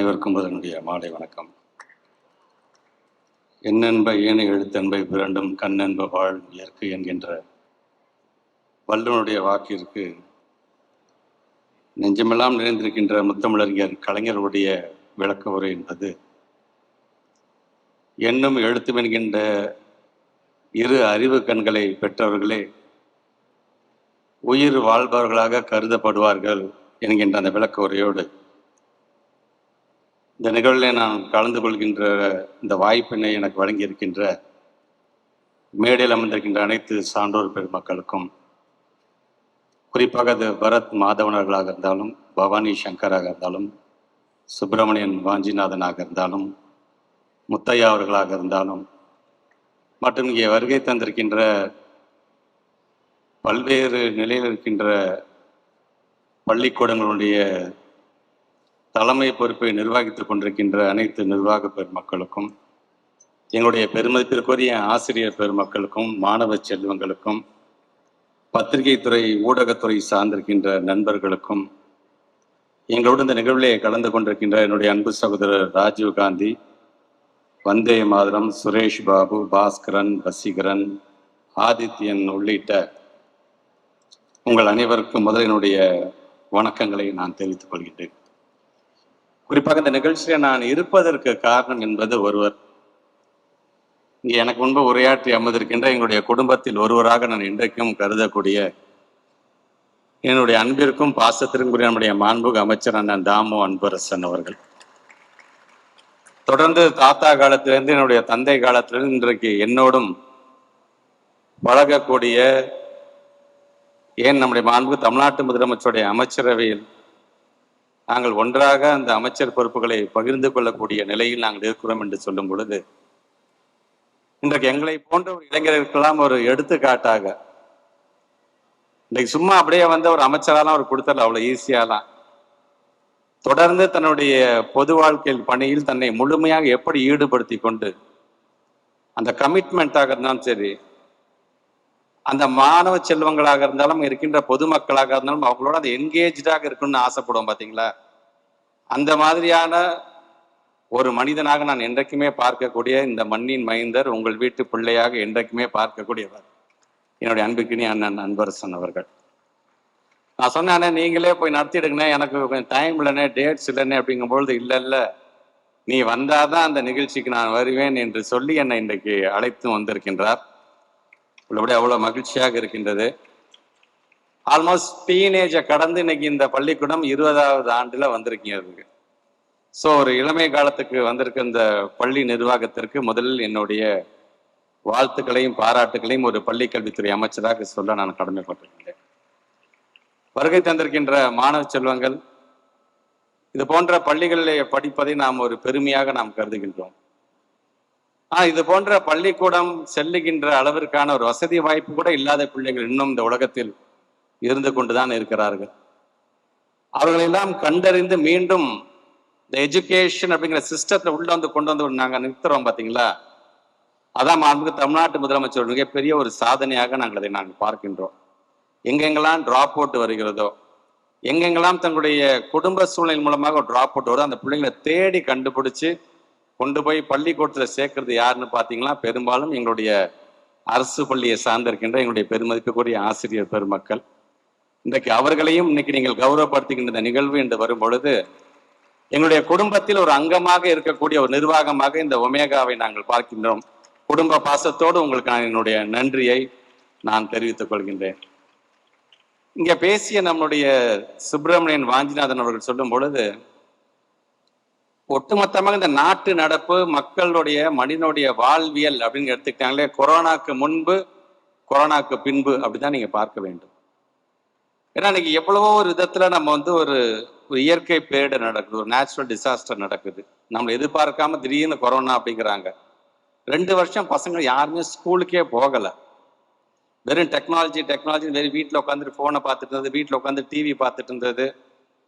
அனைவருக்கும் அதனுடைய மாலை வணக்கம். என்னென்ப ஏனை எழுத்தென்பை பிறண்டும் கண்ணென்ப வாழ் இயற்கு என்கின்ற வல்லுனுடைய வாக்கிற்கு நெஞ்சமெல்லாம் நிறைந்திருக்கின்ற முத்தமிழறிஞர் கலைஞருடைய விளக்க உரை என்பது எண்ணும் எழுத்தும் என்கின்ற இரு அறிவு கண்களை பெற்றவர்களே உயிர் வாழ்பவர்களாக கருதப்படுவார்கள் என்கின்ற அந்த விளக்க உரையோடு இந்த நிகழ்வில் நான் கலந்து கொள்கின்ற இந்த வாய்ப்பினை எனக்கு வழங்கியிருக்கின்ற மேடையில் அமர்ந்திருக்கின்ற அனைத்து சான்றோர் பெருமக்களுக்கும் குறிப்பாக அது பரத் மாதவனர்களாக இருந்தாலும் பவானி சங்கராக இருந்தாலும் சுப்பிரமணியன் வாஞ்சிநாதனாக இருந்தாலும் முத்தையா அவர்களாக இருந்தாலும் மற்றும் இங்கே வருகை தந்திருக்கின்ற பல்வேறு நிலையில் இருக்கின்ற பள்ளிக்கூடங்களுடைய தலைமை பொறுப்பை நிர்வகித்துக் கொண்டிருக்கின்ற அனைத்து நிர்வாக பெருமக்களுக்கும் எங்களுடைய பெருமதிப்பிற்குரிய ஆசிரியர் பெருமக்களுக்கும் மாணவ செல்வங்களுக்கும் பத்திரிகை துறை ஊடகத்துறை சார்ந்திருக்கின்ற நண்பர்களுக்கும் எங்களோடு இந்த நிகழ்விலே கலந்து கொண்டிருக்கின்ற என்னுடைய அன்பு சகோதரர் ராஜீவ் காந்தி வந்தே மாதரம் சுரேஷ் பாபு பாஸ்கரன் வசீகரன் ஆதித்யன் உள்ளிட்ட உங்கள் அனைவருக்கும் முதலினுடைய வணக்கங்களை நான் தெரிவித்துக் கொள்கின்றேன். குறிப்பாக இந்த நிகழ்ச்சியில் நான் இருப்பதற்கு காரணம் என்பது ஒருவர். இங்கே எனக்கு முன்பு உரையாற்றி அமர்ந்திருக்கின்ற எங்களுடைய குடும்பத்தில் ஒருவராக நான் இன்றைக்கும் கருதக்கூடிய என்னுடைய அன்பிற்கும் பாசத்திற்கும் நம்முடைய மாண்புக அமைச்சர் அண்ணன் தாமு அன்பரசன் அவர்கள். தொடர்ந்து தாத்தா காலத்திலிருந்து என்னுடைய தந்தை காலத்திலிருந்து இன்றைக்கு என்னோடும் பழகக்கூடிய ஏன் நம்முடைய மாண்பு தமிழ்நாட்டு முதலமைச்சருடைய அமைச்சரவையில் நாங்கள் ஒன்றாக அந்த அமைச்சர் பொறுப்புகளை பகிர்ந்து கொள்ளக்கூடிய நிலையில் நாங்கள் இருக்கிறோம் என்று சொல்லும் பொழுது இன்றைக்கு எங்களை போன்ற ஒரு இளைஞர்களுக்கெல்லாம் ஒரு எடுத்துக்காட்டாக இன்றைக்கு சும்மா அப்படியே வந்து ஒரு அமைச்சராலாம் அவர் கொடுத்தல அவ்வளவு ஈஸியாலாம். தொடர்ந்து தன்னுடைய பொது வாழ்க்கையில் பணியில் தன்னை முழுமையாக எப்படி ஈடுபடுத்தி கொண்டு அந்த கமிட்மெண்ட்டாக இருந்தாலும் சரி அந்த மாணவ செல்வங்களாக இருந்தாலும் இருக்கின்ற பொதுமக்களாக இருந்தாலும் அவங்களோட அந்த என்கேஜாக இருக்கணும்னு ஆசைப்படுவோம் பார்த்தீங்களா அந்த மாதிரியான ஒரு மனிதனாக நான் என்றைக்குமே பார்க்கக்கூடிய இந்த மண்ணின் மைந்தர் உங்கள் வீட்டு பிள்ளையாக என்றைக்குமே பார்க்கக்கூடியவர். என்னுடைய அன்புக்கினி அண்ணன் அன்பரசன் அவர்கள். நான் சொன்னேன் நீங்களே போய் நடத்திடுங்கண்ணே எனக்கு கொஞ்சம் டைம் இல்லைண்ணே டேட்ஸ் இல்லைண்ணே அப்படிங்கும்பொழுது இல்லை இல்லை. நீ வந்தாதான் அந்த நிகழ்ச்சிக்கு நான் வருவேன் என்று சொல்லி என்னை இன்றைக்கு அழைத்து வந்திருக்கின்றார். உள்ளபடி அவ்வளோ மகிழ்ச்சியாக இருக்கின்றது. ஆல்மோஸ்ட் டீனேஜை கடந்து இன்னைக்கு இந்த பள்ளிக்கூடம் இருபதாவது ஆண்டுல வந்திருக்கீங்க ஸோ ஒரு இளமை காலத்துக்கு வந்திருக்க இந்த பள்ளி நிர்வாகத்திற்கு முதலில் என்னுடைய வாழ்த்துக்களையும் பாராட்டுகளையும் ஒரு பள்ளி கல்வித்துறை அமைச்சராக சொல்ல நான் கடமைப்பட்டிருக்கின்றேன் வருகை தந்திருக்கின்ற மாணவ செல்வங்கள் இது போன்ற பள்ளிகளிலே படிப்பதை நாம் ஒரு பெருமையாக நாம் கருதுகின்றோம். ஆஹ் இது போன்ற பள்ளிக்கூடம் செல்லுகின்ற அளவிற்கான ஒரு வசதி வாய்ப்பு கூட இல்லாத பிள்ளைகள் இன்னும் இந்த உலகத்தில் இருந்து கொண்டுதான் இருக்கிறார்கள். அவர்களெல்லாம் கண்டறிந்து மீண்டும் இந்த எஜுகேஷன் அப்படிங்கிற சிஸ்டத்தை உள்ள வந்து கொண்டு வந்து நாங்கள் நிறுத்துறோம் பார்த்தீங்களா அதான் மாண்புக்கு தமிழ்நாட்டு முதலமைச்சர் மிகப்பெரிய ஒரு சாதனையாக நாங்கள் அதை நாங்கள் பார்க்கின்றோம். எங்கெங்கெல்லாம் ட்ராப் அவுட் வருகிறதோ எங்கெங்கெல்லாம் தங்களுடைய குடும்ப சூழ்நிலை மூலமாக ட்ராப் அவுட் வருதோ அந்த பிள்ளைங்களை தேடி கண்டுபிடிச்சு கொண்டு போய் பள்ளிக்கூடத்தில் சேர்க்கறது யாருன்னு பார்த்தீங்கன்னா பெரும்பாலும் எங்களுடைய அரசு பள்ளியை சார்ந்திருக்கின்ற எங்களுடைய பெருமதிப்புக்குரிய ஆசிரியர் பெருமக்கள். இன்றைக்கு அவர்களையும் இன்னைக்கு நீங்கள் கௌரவப்படுத்துகின்ற இந்த நிகழ்வு என்று வரும் பொழுது எங்களுடைய குடும்பத்தில் ஒரு அங்கமாக இருக்கக்கூடிய ஒரு நிர்வாகமாக இந்த ஒமேகாவை நாங்கள் பார்க்கின்றோம். குடும்ப பாசத்தோடு உங்களுக்கு நான் என்னுடைய நன்றியை நான் தெரிவித்துக் கொள்கின்றேன். இங்கே பேசிய நம்முடைய சுப்பிரமணியன் வாஞ்சிநாதன் அவர்கள் சொல்லும் பொழுது ஒட்டுமொத்தமாக இந்த நாட்டு நடப்பு மக்களுடைய மனிதனுடைய வாழ்வியல் அப்படின்னு எடுத்துக்கிட்டாங்களே கொரோனாக்கு முன்பு கொரோனாக்கு பின்பு அப்படிதான் நீங்க பார்க்க வேண்டும். ஏன்னா இன்னைக்கு எவ்வளவோ ஒரு விதத்துல நம்ம வந்து ஒரு ஒரு இயற்கை பேரிடர் நடக்குது ஒரு நேச்சுரல் டிசாஸ்டர் நடக்குது. நம்மளை எதிர்பார்க்காம திடீர்னு கொரோனா அப்படிங்கிறாங்க. ரெண்டு வருஷம் பசங்க யாருமே ஸ்கூலுக்கே போகல. வெறும் டெக்னாலஜி டெக்னாலஜி வெறும் வீட்டில் உட்காந்துட்டு ஃபோனை பார்த்துட்டு இருந்தது வீட்டில் உட்காந்து டிவி பார்த்துட்டு இருந்தது.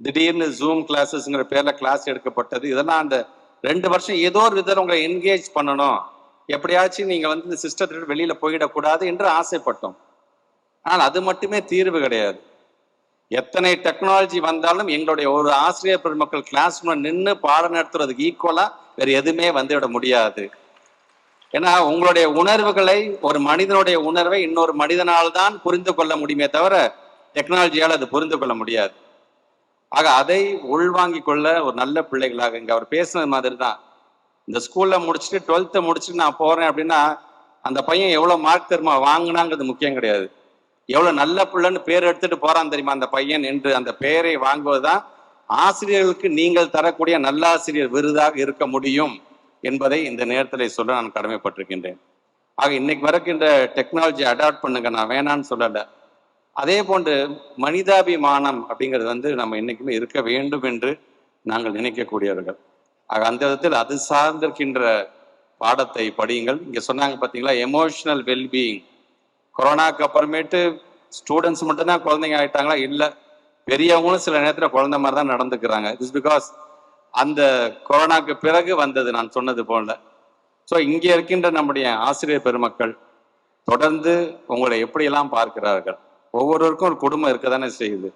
திடீர்னு ஜூம் கிளாஸஸ்ங்கிற பேர்ல கிளாஸ் எடுக்கப்பட்டது. இதெல்லாம் அந்த ரெண்டு வருஷம் ஏதோ ஒரு விதத்தில் உங்களை என்கேஜ் பண்ணணும். எப்படியாச்சும் நீங்க வந்து இந்த சிஸ்டத்தை வெளியில போயிடக்கூடாது என்று ஆசைப்பட்டோம். ஆனால் அது மட்டுமே தீர்வு கிடையாது. எத்தனை டெக்னாலஜி வந்தாலும் எங்களுடைய ஒரு ஆசிரியர் பெருமக்கள் கிளாஸ் நின்று பாடம் நடத்துறதுக்கு ஈக்குவலா வேற எதுவுமே வந்துவிட முடியாது. ஏன்னா உங்களுடைய உணர்வுகளை ஒரு மனிதனுடைய உணர்வை இன்னொரு மனிதனால் தான் புரிந்து கொள்ள முடியுமே தவிர டெக்னாலஜியால் அது புரிந்து கொள்ள முடியாது. ஆக அதை உள்வாங்கிக் கொள்ள ஒரு நல்ல பிள்ளைகளாக இங்க அவர் பேசுனது மாதிரி தான் இந்த ஸ்கூல்ல முடிச்சுட்டு டுவெல்த்தை முடிச்சுட்டு நான் போறேன் அப்படின்னா அந்த பையன் எவ்வளவு மார்க் தெரியுமா? வாங்கினாங்கிறது முக்கியம் கிடையாது. எவ்வளவு நல்ல பிள்ளைன்னு பேர் எடுத்துட்டு போறான் தெரியுமா அந்த பையன் என்று அந்த பெயரை வாங்குவதுதான் ஆசிரியர்களுக்கு நீங்கள் தரக்கூடிய நல்லாசிரியர் விருதாக இருக்க முடியும் என்பதை இந்த நேரத்தில் சொல்ல நான் கடமைப்பட்டிருக்கின்றேன். ஆக இன்னைக்கு வரைக்கின்ற டெக்னாலஜி அடாப்ட் பண்ணுங்க. நான் வேணான்னு சொல்லலை. அதே போன்று மனிதாபிமானம் அப்படிங்கிறது வந்து நம்ம என்றைக்குமே இருக்க வேண்டும் என்று நாங்கள் நினைக்கக்கூடியவர்கள். ஆக அந்த விதத்தில் அது சார்ந்திருக்கின்ற பாடத்தை படியுங்கள். இங்கே சொன்னாங்க பார்த்தீங்களா எமோஷனல் வெல்பீயிங் கொரோனாக்கு அப்புறமேட்டு ஸ்டூடெண்ட்ஸ் மட்டும்தான் குழந்தைங்க ஆகிட்டாங்களா இல்லை பெரியவங்களும் சில நேரத்தில் குழந்தை மாதிரி தான் நடந்துக்கிறாங்க இட்ஸ் பிகாஸ் அந்த கொரோனாக்கு பிறகு வந்தது நான் சொன்னது போல. ஸோ இங்கே இருக்கின்ற நம்முடைய ஆசிரியர் பெருமக்கள் தொடர்ந்து உங்களை எப்படியெல்லாம் பார்க்கிறார்கள்? ஒவ்வொருவருக்கும் ஒரு குடும்பம் இருக்க தானே செய்யுது.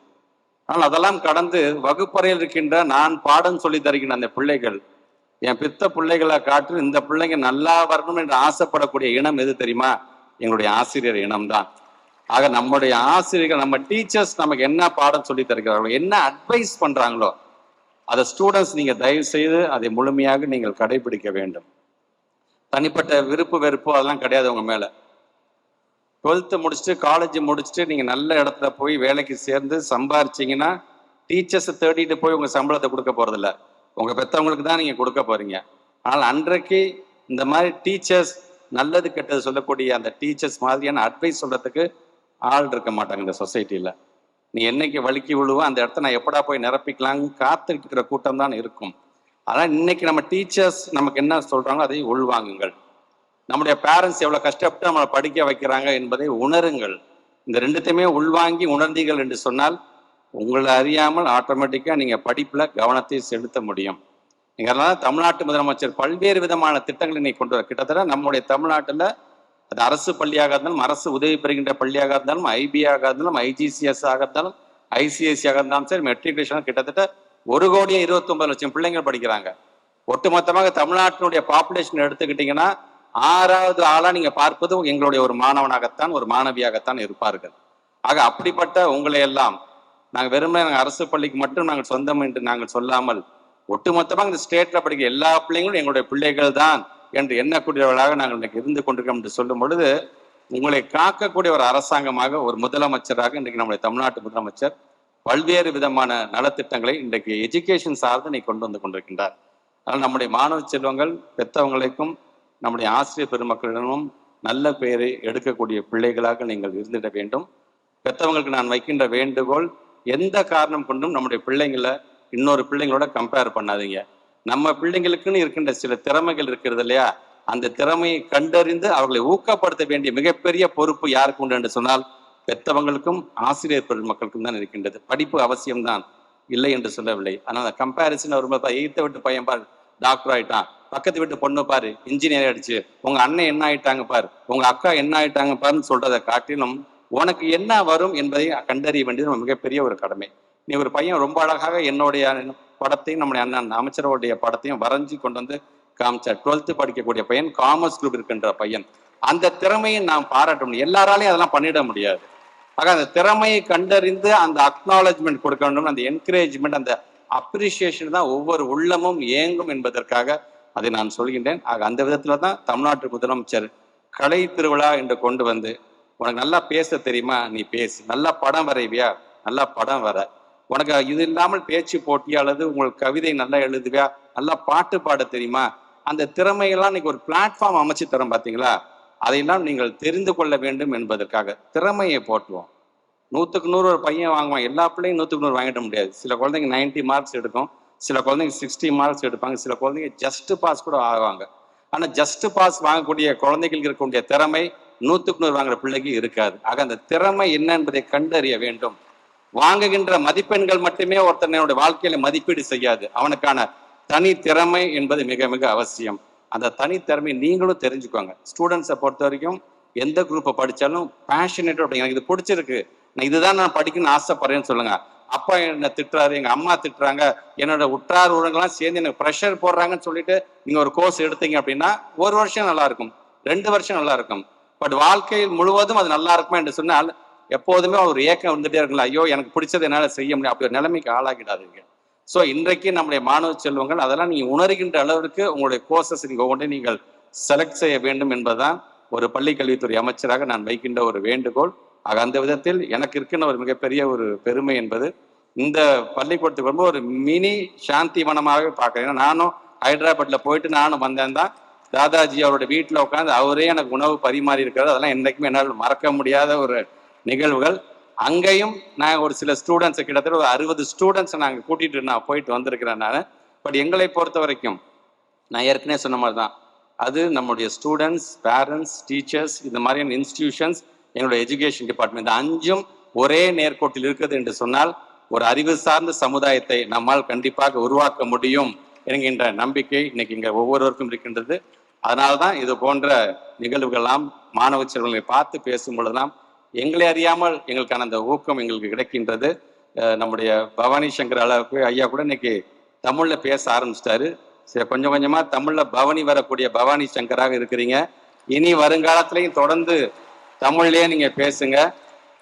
ஆனால் அதெல்லாம் கடந்து வகுப்பறையில் இருக்கின்ற நான் பாடம் சொல்லி தருகின்ற அந்த பிள்ளைகள் என் பித்த பிள்ளைகளை காட்டு இந்த பிள்ளைங்க நல்லா வரணும் என்று ஆசைப்படக்கூடிய இனம் எது தெரியுமா? எங்களுடைய ஆசிரியர் இனம்தான். ஆக நம்முடைய ஆசிரியர்கள் நம்ம டீச்சர்ஸ் நமக்கு என்ன பாடம் சொல்லி தருகிறார்களோ என்ன அட்வைஸ் பண்றாங்களோ அதை ஸ்டூடெண்ட்ஸ் நீங்க தயவு செய்து அதை முழுமையாக நீங்கள் கடைபிடிக்க வேண்டும். தனிப்பட்ட விருப்பு வெறுப்பு அதெல்லாம் கிடையாது உங்க மேல. டுவெல்த்து முடிச்சுட்டு காலேஜ் முடிச்சுட்டு நீங்க நல்ல இடத்துல போய் வேலைக்கு சேர்ந்து சம்பாரிச்சிங்கன்னா டீச்சர்ஸை தேடிட்டு போய் உங்கள் சம்பளத்தை கொடுக்க போகிறதில்ல உங்க பெற்றவங்களுக்கு தான் நீங்க கொடுக்க போறீங்க. ஆனால் அன்றைக்கு இந்த மாதிரி டீச்சர்ஸ் நல்லது கெட்டது சொல்லக்கூடிய அந்த டீச்சர்ஸ் மாதிரியான அட்வைஸ் சொல்றதுக்கு ஆள் இருக்க மாட்டாங்க இந்த சொசைட்டில நீ என்னைக்கு வழுக்கி விழுவோ அந்த இடத்த நான் எப்படா போய் நிரப்பிக்கலாம்னு காத்துக்கிட்டு இருக்கிற கூட்டம் தான் இருக்கும். அதான் இன்னைக்கு நம்ம டீச்சர்ஸ் நமக்கு என்ன சொல்றாங்களோ அதை உள்வாங்குங்கள். நம்முடைய பேரண்ட்ஸ் எவ்வளவு கஷ்டப்பட்டு நம்மளை படிக்க வைக்கிறாங்க என்பதை உணருங்கள். இந்த ரெண்டுத்தையுமே உள்வாங்கி உணர்ந்தீர்கள் என்று சொன்னால் உங்களை அறியாமல் ஆட்டோமேட்டிக்கா நீங்க படிப்புல கவனத்தை செலுத்த முடியும். நீங்க அதனால தமிழ்நாட்டு முதலமைச்சர் பல்வேறு விதமான திட்டங்களை இன்னைக்கு கொண்டு வர கிட்டத்தட்ட நம்முடைய தமிழ்நாட்டுல அது அரசு பள்ளியாக இருந்தாலும் அரசு உதவி பெறுகின்ற பள்ளியாக இருந்தாலும் ஐபிஆக இருந்தாலும் ஐஜிசிஎஸ் ஆக இருந்தாலும் ஐசிஎஸ்சி ஆக இருந்தாலும் சரி மெட்ரிகுலேஷன் கிட்டத்தட்ட ஒரு கோடியே இருபத்தி ஒன்பது லட்சம் பிள்ளைங்கள் படிக்கிறாங்க. ஒட்டுமொத்தமாக தமிழ்நாட்டினுடைய பாப்புலேஷன் எடுத்துக்கிட்டீங்கன்னா ஆறாவது ஆளா நீங்க பார்ப்பது எங்களுடைய ஒரு மாணவனாகத்தான் ஒரு மாணவியாகத்தான் இருப்பார்கள். ஆக அப்படிப்பட்ட உங்களை எல்லாம் நாங்க வெறுமனே நாங்கள் அரசு பள்ளிக்கு மட்டும் நாங்கள் சொந்தம் என்று நாங்கள் சொல்லாமல் ஒட்டுமொத்தமாக இந்த ஸ்டேட்ல படிக்கிற எல்லா பிள்ளைங்களும் எங்களுடைய பிள்ளைகள் தான் என்று எண்ணக்கூடியவர்களாக நாங்கள் இன்னைக்கு இருந்து கொண்டிருக்கோம் என்று சொல்லும் பொழுது உங்களை காக்கக்கூடிய ஒரு அரசாங்கமாக ஒரு முதலமைச்சராக இன்றைக்கு நம்முடைய தமிழ்நாட்டு முதலமைச்சர் பல்வேறு விதமான நலத்திட்டங்களை இன்றைக்கு எஜுகேஷன் சார்ந்து நீ கொண்டு வந்து கொண்டிருக்கின்றார். அதனால் நம்முடைய மாணவ செல்வங்கள் பெற்றவங்களுக்கும் நம்முடைய ஆசிரியர் பெருமக்களிடமும் நல்ல பெயரை எடுக்கக்கூடிய பிள்ளைகளாக நீங்கள் இருந்திட வேண்டும். பெற்றவங்களுக்கு நான் வைக்கின்ற வேண்டுகோள் எந்த காரணம் கொண்டும் நம்முடைய பிள்ளைங்களை இன்னொரு பிள்ளைங்களோட கம்பேர் பண்ணாதீங்க. நம்ம பிள்ளைங்களுக்குன்னு இருக்கின்ற சில திறமைகள் இருக்கிறது இல்லையா? அந்த திறமையை கண்டறிந்து அவர்களை ஊக்கப்படுத்த வேண்டிய மிகப்பெரிய பொறுப்பு யாருக்கு உண்டு என்று சொன்னால் பெற்றவங்களுக்கும் ஆசிரியர் பெருமக்களுக்கும் தான் இருக்கின்றது. படிப்பு அவசியம்தான். இல்லை என்று சொல்லவில்லை. ஆனால் அந்த கம்பேரிசன் வரும்போது எய்த்த விட்டு பையன் பாரு. டாக்டர் ஆயிட்டான். பக்கத்து வீட்டு பொண்ணு பாரு இன்ஜினியர் ஆயிடுச்சு. உங்க அண்ணன் என்ன ஆயிட்டாங்க பாரு. உங்க அக்கா என்ன ஆயிட்டாங்க பாருன்னு சொல்றதை காட்டிலும் உனக்கு என்ன வரும் என்பதை கண்டறிய வேண்டியது நம்ம மிகப்பெரிய ஒரு கடமை. நீ ஒரு பையன் ரொம்ப அழகாக என்னுடைய படத்தையும் நம்முடைய அண்ணன் அமைச்சருடைய படத்தையும் வரைஞ்சி கொண்டு வந்து காமிச்சார். டுவெல்த்து படிக்கக்கூடிய பையன் காமர்ஸ் குரூப் இருக்கின்ற பையன். அந்த திறமையை நாம் பாராட்ட முடியும். எல்லாராலையும் அதெல்லாம் பண்ணிட முடியாது. ஆக அந்த திறமையை கண்டறிந்து அந்த அக்னாலஜ்மெண்ட் கொடுக்க வேண்டும். அந்த என்கரேஜ்மெண்ட் அந்த அப்ரிசியேஷன் தான் ஒவ்வொரு உள்ளமும் ஏங்கும் என்பதற்காக அதை நான் சொல்கின்றேன். ஆக அந்த விதத்துல தான் தமிழ்நாட்டு முதலமைச்சர் கலை திருவிழா என்று கொண்டு வந்து உனக்கு நல்லா பேச தெரியுமா? நீ பேசு. நல்லா படம் வரைவியா? நல்லா படம் வர. உனக்கு இது இல்லாமல் பேச்சு போட்டி அல்லது உங்களுக்கு கவிதை நல்லா எழுதுவியா? நல்லா பாட்டு பாட தெரியுமா? அந்த திறமையெல்லாம் இன்னைக்கு ஒரு பிளாட்ஃபார்ம் அமைச்சு தரோம் பார்த்தீங்களா அதையெல்லாம் நீங்கள் தெரிந்து கொள்ள வேண்டும் என்பதற்காக திறமையை போட்டுவோம் நூற்றுக்கு நூறு ஒரு பையன் வாங்குவான். எல்லா பிள்ளையும் நூற்றுக்கு நூறு வாங்கிட முடியாது. சில குழந்தைங்க 90 மார்க்ஸ் எடுக்கும். சில குழந்தைங்க சிக்ஸ்டி மார்க்ஸ் எடுப்பாங்க. சில குழந்தைங்க ஜஸ்ட் பாஸ் கூட ஆகுவாங்க ஆனா ஜஸ்ட் பாஸ் வாங்கக்கூடிய குழந்தைகளுக்கு இருக்கக்கூடிய திறமை நூற்றுக்கு நூறு வாங்குற பிள்ளைக்கு இருக்காது. ஆக அந்த திறமை என்ன என்பதை கண்டறிய வேண்டும். வாங்குகின்ற மதிப்பெண்கள் மட்டுமே ஒருத்தனுடைய வாழ்க்கையில மதிப்பீடு செய்யாது. அவனுக்கான தனி திறமை என்பது மிக மிக அவசியம். அந்த தனித்திறமை நீங்களும் தெரிஞ்சுக்கோங்க. ஸ்டூடெண்ட்ஸை பொறுத்த வரைக்கும் எந்த குரூப்பை படிச்சாலும் பேஷனேட் அப்படிங்க எனக்கு இது பிடிச்சிருக்கு. நான் இதுதான் நான் படிக்கணும்னு ஆசைப்படுறேன்னு சொல்லுங்க. அப்பா என்ன திட்டுறாரு எங்க அம்மா திட்டுறாங்க என்னோட உற்றார் உறங்கெல்லாம் சேர்ந்து எனக்கு ப்ரெஷர் போடுறாங்கன்னு சொல்லிட்டு நீங்க ஒரு கோர்ஸ் எடுத்தீங்க அப்படின்னா ஒரு வருஷம் நல்லா இருக்கும் ரெண்டு வருஷம் நல்லா இருக்கும். பட் வாழ்க்கையில் முழுவதும் அது நல்லா இருக்குமா என்று சொன்னால் எப்போதுமே ஒரு ஏக்கம் வந்துட்டே இருக்குல்ல ஐயோ எனக்கு பிடிச்சது என்னால் செய்ய முடியும் அப்படி ஒரு நிலைமைக்கு ஆளாகிடாதீங்க ஸோ இன்றைக்கு நம்முடைய மாணவ செல்வங்கள் அதெல்லாம் நீங்கள் உணர்கின்ற அளவிற்கு உங்களுடைய கோர்சஸ் நீங்கள் ஒவ்வொன்றை நீங்கள் செலக்ட் செய்ய வேண்டும் என்பதுதான் ஒரு பள்ளி கல்வித்துறை அமைச்சராக நான் வைக்கின்ற ஒரு வேண்டுகோள். ஆக அந்த விதத்தில் எனக்கு இருக்கின்ற ஒரு மிகப்பெரிய ஒரு பெருமை என்பது இந்த பள்ளிக்கூடத்துக்கு ரொம்ப ஒரு மினி சாந்தி மனமாகவே பார்க்குறேன். நானும் ஹைதராபாத்தில் போயிட்டு நானும் வந்தேன் தான். தாதாஜி அவரோட வீட்டில் உட்காந்து அவரே எனக்கு உணவு பரிமாறி இருக்கிறது அதெல்லாம் என்றைக்குமே என்னால் மறக்க முடியாத ஒரு நிகழ்வுகள். அங்கேயும் நான் ஒரு சில ஸ்டூடெண்ட்ஸை கிட்டத்தட்ட ஒரு அறுபது ஸ்டூடெண்ட்ஸை நாங்கள் கூட்டிகிட்டு நான் போயிட்டு வந்திருக்கிறேன் நான். பட் எங்களை பொறுத்த வரைக்கும் நான் ஏற்கனவே சொன்ன மாதிரி தான். அது நம்முடைய ஸ்டூடெண்ட்ஸ் பேரண்ட்ஸ் டீச்சர்ஸ் இந்த மாதிரியான இன்ஸ்டிடியூஷன்ஸ் எங்களுடைய எஜுகேஷன் டிபார்ட்மெண்ட் இந்த அஞ்சும் ஒரே நேர்கோட்டில் இருக்குது என்று சொன்னால் ஒரு அறிவு சார்ந்த சமுதாயத்தை நம்மால் கண்டிப்பாக உருவாக்க முடியும் என்கின்ற நம்பிக்கை இன்னைக்கு இங்கே ஒவ்வொருவருக்கும் இருக்கின்றது. அதனால்தான் இது போன்ற நிகழ்வுகள்லாம் மாணவ செல்வங்களை பார்த்து பேசும் பொழுதெல்லாம் எங்களை அறியாமல் எங்களுக்கான அந்த ஊக்கம் எங்களுக்கு கிடைக்கின்றது. நம்முடைய பவானி சங்கர் அளவுக்கு ஐயா கூட இன்னைக்கு தமிழ்ல பேச ஆரம்பிச்சிட்டாரு. சரி கொஞ்சம் கொஞ்சமா தமிழ்ல பவனி வரக்கூடிய பவானி சங்கராக இருக்கிறீங்க. இனி வருங்காலத்திலையும் தொடர்ந்து தமிழ்லயே நீங்க பேசுங்க.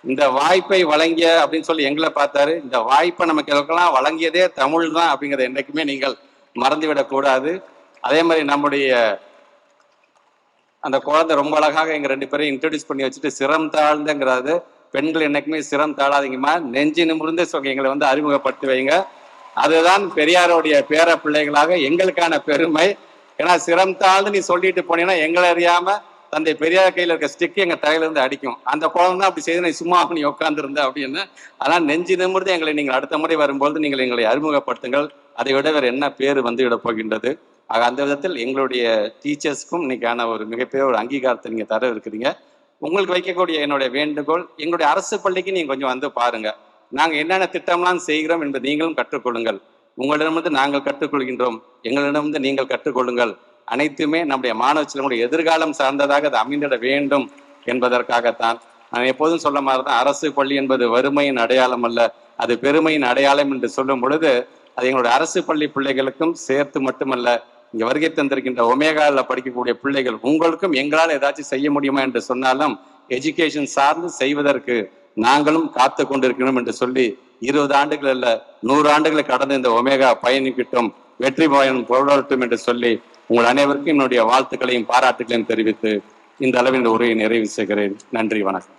இந்த வாய்ப்பை வழங்கிய அப்படின்னு சொல்லி எங்களை பார்த்தாரு. இந்த வாய்ப்பை நமக்கு எல்லாம் வழங்கியதே தமிழ் தான் அப்படிங்கிறத என்றைக்குமே நீங்கள் மறந்துவிடக் கூடாது. அதே மாதிரி நம்முடைய அந்த குழந்தை ரொம்ப அழகாக எங்க ரெண்டு பேரையும் இன்ட்ரடியூஸ் பண்ணி வச்சுட்டு சிரம் தாழ்ந்தங்கிறது பெண்கள் என்னைக்குமே சிரம் தாழாதீங்கம்மா. நெஞ்சு நிமிர்ந்து சொ- எங்களை வந்து அறிமுகப்படுத்தி வைங்க. அதுதான் பெரியாருடைய பேர பிள்ளைகளாக எங்களுக்கான பெருமை. ஏன்னா சிரம் தாழ்ந்து நீ சொல்லிட்டு போனீங்கன்னா எங்களை அறியாம தந்தை பெரியார் கையில் இருக்க ஸ்டிக் எங்கள் தலையிலேருந்து அடிக்கும். அந்த குழந்தை தான் அப்படி செய்து நீ சும்மா நீ உட்காந்துருந்த அப்படின்னு. ஆனால் நெஞ்சு நிமிர்ந்து எங்களை நீங்கள் அடுத்த முறை வரும்பொழுது நீங்கள் எங்களை அறிமுகப்படுத்துங்கள். அதை விட வேறு என்ன பேர் வந்து விட போகின்றது? ஆக அந்த விதத்தில் எங்களுடைய டீச்சர்ஸ்க்கும் இன்னைக்கான ஒரு மிகப்பெரிய ஒரு அங்கீகாரத்தை நீங்கள் தர இருக்கிறீங்க. உங்களுக்கு வைக்கக்கூடிய என்னுடைய வேண்டுகோள் எங்களுடைய அரசு பள்ளிக்கு நீங்கள் கொஞ்சம் வந்து பாருங்கள் நாங்கள் என்னென்ன திட்டம்லாம் செய்கிறோம் என்பதை நீங்களும் கற்றுக்கொள்ளுங்கள். உங்களிடமிருந்து நாங்கள் கற்றுக்கொள்கின்றோம். எங்களிடமிருந்து நீங்கள் கற்றுக்கொள்ளுங்கள். அனைத்துமே நம்முடைய மாணவ செல்வங்களுடைய எதிர்காலம் சார்ந்ததாக அது அமைந்திட வேண்டும் என்பதற்காகத்தான். நான் எப்போதும் சொல்ல மாதிரி தான் அரசு பள்ளி என்பது வறுமையின் அடையாளம் அல்ல. அது பெருமையின் அடையாளம் என்று சொல்லும் பொழுது அது எங்களுடைய அரசு பள்ளி பிள்ளைகளுக்கும் சேர்த்து மட்டுமல்ல இங்க வருகை தந்திருக்கின்ற ஒமேகாவில் படிக்கக்கூடிய பிள்ளைகள் உங்களுக்கும் எங்களால் ஏதாச்சும் செய்ய முடியுமா என்று சொன்னாலும் எஜுகேஷன் சார்ந்து செய்வதற்கு நாங்களும் காத்து கொண்டிருக்கணும் என்று சொல்லி இருபது ஆண்டுகள் அல்ல நூறு ஆண்டுகளை கடந்து இந்த ஒமேகா பயணிக்கட்டும் வெற்றி பயணம் பொருளட்டும் என்று சொல்லி உங்கள் அனைவருக்கும் என்னுடைய வாழ்த்துக்களையும் பாராட்டுகளையும் தெரிவித்து இந்த அளவில் இந்த உரையை நிறைவு செய்கிறேன். நன்றி வணக்கம்.